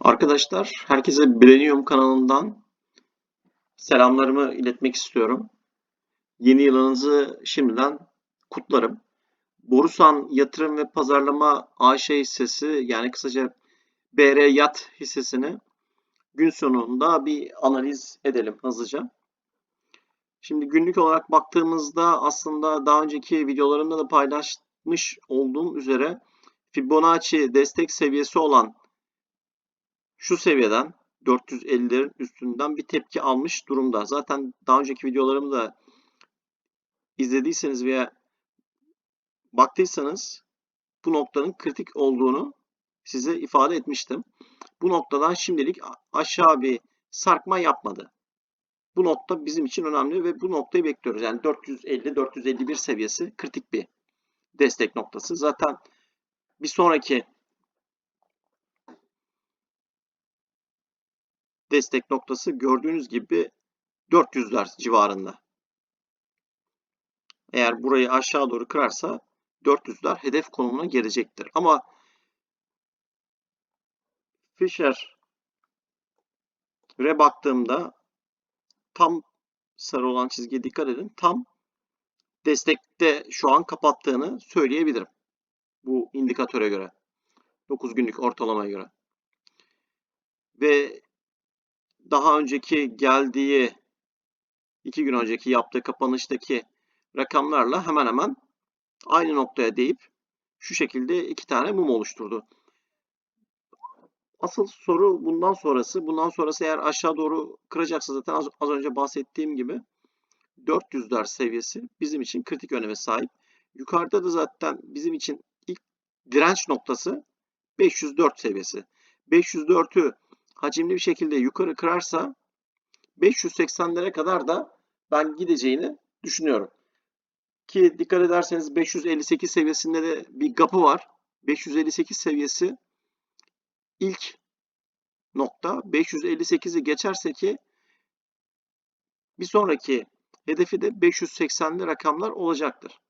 Arkadaşlar, herkese Bilenium kanalından selamlarımı iletmek istiyorum. Yeni yılınızı şimdiden kutlarım. Borusan Yatırım ve Pazarlama AŞ hissesi yani kısaca BR Yat hissesini gün sonunda bir analiz edelim hızlıca. Şimdi günlük olarak baktığımızda aslında daha önceki videolarımda da paylaşmış olduğum üzere Fibonacci destek seviyesi olan şu seviyeden 450'lerin üstünden bir tepki almış durumda. Zaten daha önceki videolarımı da izlediyseniz veya baktıysanız bu noktanın kritik olduğunu size ifade etmiştim. Bu noktadan şimdilik aşağı bir sarkma yapmadı. Bu nokta bizim için önemli ve bu noktayı bekliyoruz. Yani 450-451 seviyesi kritik bir destek noktası. Zaten bir sonraki destek noktası gördüğünüz gibi 400'ler civarında. Eğer burayı aşağı doğru kırarsa 400'ler hedef konumuna gelecektir. Ama Fisher'e baktığımda tam sarı olan çizgiye dikkat edin. Tam destekte şu an kapattığını söyleyebilirim. Bu indikatöre göre. 9 günlük ortalamaya göre. Ve daha önceki geldiği iki gün önceki yaptığı kapanıştaki rakamlarla hemen hemen aynı noktaya deyip şu şekilde iki tane mum oluşturdu. Asıl soru bundan sonrası. Bundan sonrası eğer aşağı doğru kıracaksa zaten az, az önce bahsettiğim gibi 400'ler seviyesi bizim için kritik öneme sahip. Yukarıda da zaten bizim için ilk direnç noktası 504 seviyesi. 504'ü hacimli bir şekilde yukarı kırarsa 580'lere kadar da ben gideceğini düşünüyorum. Ki dikkat ederseniz 558 seviyesinde de bir gapı var. 558 seviyesi ilk nokta. 558'i geçerse ki bir sonraki hedefi de 580'li rakamlar olacaktır.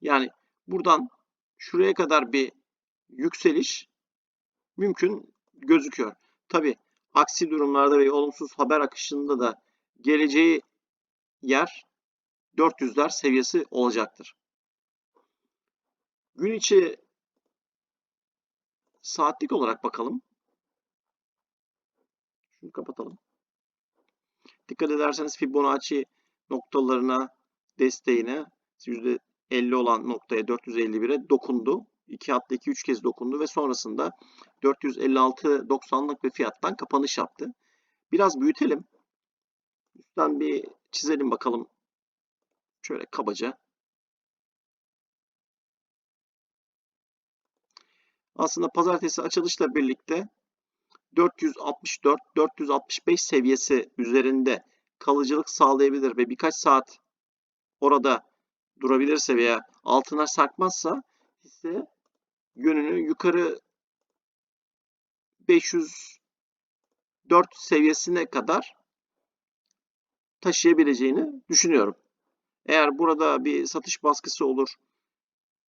Yani buradan şuraya kadar bir yükseliş mümkün gözüküyor. Tabi aksi durumlarda ve olumsuz haber akışında da geleceği yer 400'ler seviyesi olacaktır. Gün içi saatlik olarak bakalım. Şunu kapatalım. Dikkat ederseniz Fibonacci noktalarına, desteğine %50 olan noktaya 451'e dokundu. 2 hatta 2 3 kez dokundu ve sonrasında 456.90'lık bir fiyattan kapanış yaptı. Biraz büyütelim. Üstten bir çizelim bakalım. Şöyle kabaca. Aslında pazartesi açılışla birlikte 464-465 seviyesi üzerinde kalıcılık sağlayabilir ve birkaç saat orada durabilirse veya altına sarkmazsa hisse yönünü yukarı 504 seviyesine kadar taşıyabileceğini düşünüyorum. Eğer burada bir satış baskısı olur,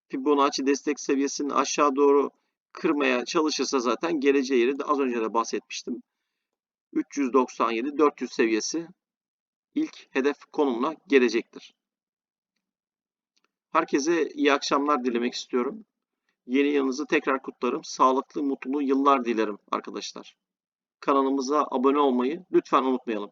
Fibonacci destek seviyesini aşağı doğru kırmaya çalışırsa zaten geleceği yeri de az önce de bahsetmiştim. 397-400 seviyesi ilk hedef konumuna gelecektir. Herkese iyi akşamlar dilemek istiyorum. Yeni yılınızı tekrar kutlarım. Sağlıklı, mutlu yıllar dilerim arkadaşlar. Kanalımıza abone olmayı lütfen unutmayalım.